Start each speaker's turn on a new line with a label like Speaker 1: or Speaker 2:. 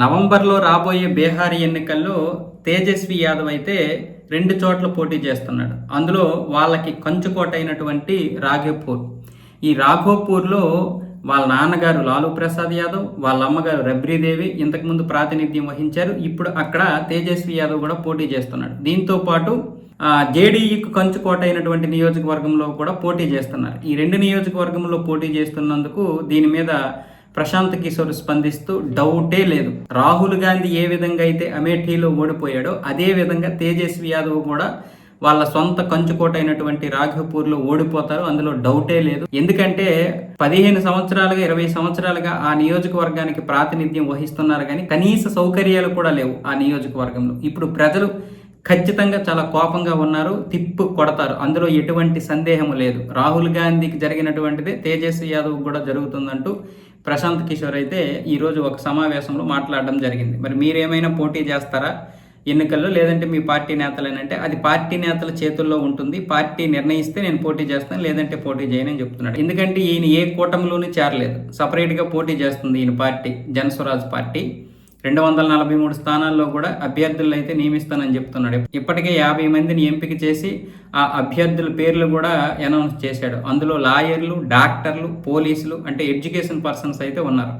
Speaker 1: నవంబర్లో రాబోయే బీహార్ ఎన్నికల్లో తేజస్వి యాదవ్ అయితే రెండు చోట్ల పోటీ చేస్తున్నాడు. అందులో వాళ్ళకి కంచుకోట అయినటువంటి రాఘోపూర్. ఈ రాఘోపూర్లో వాళ్ళ నాన్నగారు లాలూ ప్రసాద్ యాదవ్ వాళ్ళ అమ్మగారు రబ్రీదేవి ఇంతకుముందు ప్రాతినిధ్యం వహించారు. ఇప్పుడు అక్కడ తేజస్వి యాదవ్ కూడా పోటీ చేస్తున్నాడు. దీంతో పాటు జేడీఈకు కంచుకోట అయినటువంటి నియోజకవర్గంలో కూడా పోటీ చేస్తున్నారు. ఈ రెండు నియోజకవర్గంలో పోటీ చేస్తున్నందుకు దీని మీద ప్రశాంత్ కిషోర్ స్పందిస్తూ డౌటే లేదు. రాహుల్ గాంధీ ఏ విధంగా అయితే అమేఠీలో ఓడిపోయాడో అదే విధంగా తేజస్వి యాదవ్ కూడా వాళ్ళ సొంత కంచుకోట అయినటువంటి రాఘపూర్లో ఓడిపోతారు. అందులో డౌటే లేదు. ఎందుకంటే పదిహేను సంవత్సరాలుగా ఇరవై సంవత్సరాలుగా ఆ నియోజకవర్గానికి ప్రాతినిధ్యం వహిస్తున్నారు కానీ కనీస సౌకర్యాలు కూడా లేవు ఆ నియోజకవర్గంలో. ఇప్పుడు ప్రజలు ఖచ్చితంగా చాలా కోపంగా ఉన్నారు తిప్పు కొడతారు. అందులో ఎటువంటి సందేహము లేదు. రాహుల్ గాంధీకి జరిగినటువంటిదే తేజస్వి యాదవ్ కూడా జరుగుతుందంటూ ప్రశాంత్ కిషోర్ అయితే ఈరోజు ఒక సమావేశంలో మాట్లాడడం జరిగింది. మరి మీరేమైనా పోటీ చేస్తారా? ఎన్నికల్లో లేదంటే మీ పార్టీ నేతలేనంటే అది పార్టీ నేతల చేతుల్లో ఉంటుంది. పార్టీ నిర్ణయిస్తే నేను పోటీ చేస్తాను లేదంటే పోటీ చేయనని చెప్తున్నాడు. ఎందుకంటే ఈయన ఏ కూటమిలోనూ చేరలేదు. సపరేట్గా పోటీ చేస్తుంది ఈయన పార్టీ జనస్వరాజ్ పార్టీ. రెండు వందల నలభై మూడు స్థానాల్లో కూడా అభ్యర్థులను అయితే నియమిస్తానని చెప్తున్నాడు. ఇప్పటికే యాభై మందిని ఎంపిక చేసి ఆ అభ్యర్థుల పేర్లు కూడా అనౌన్స్ చేశాడు. అందులో లాయర్లు డాక్టర్లు పోలీసులు అంటే ఎడ్యుకేషన్ పర్సన్స్ అయితే ఉన్నారు.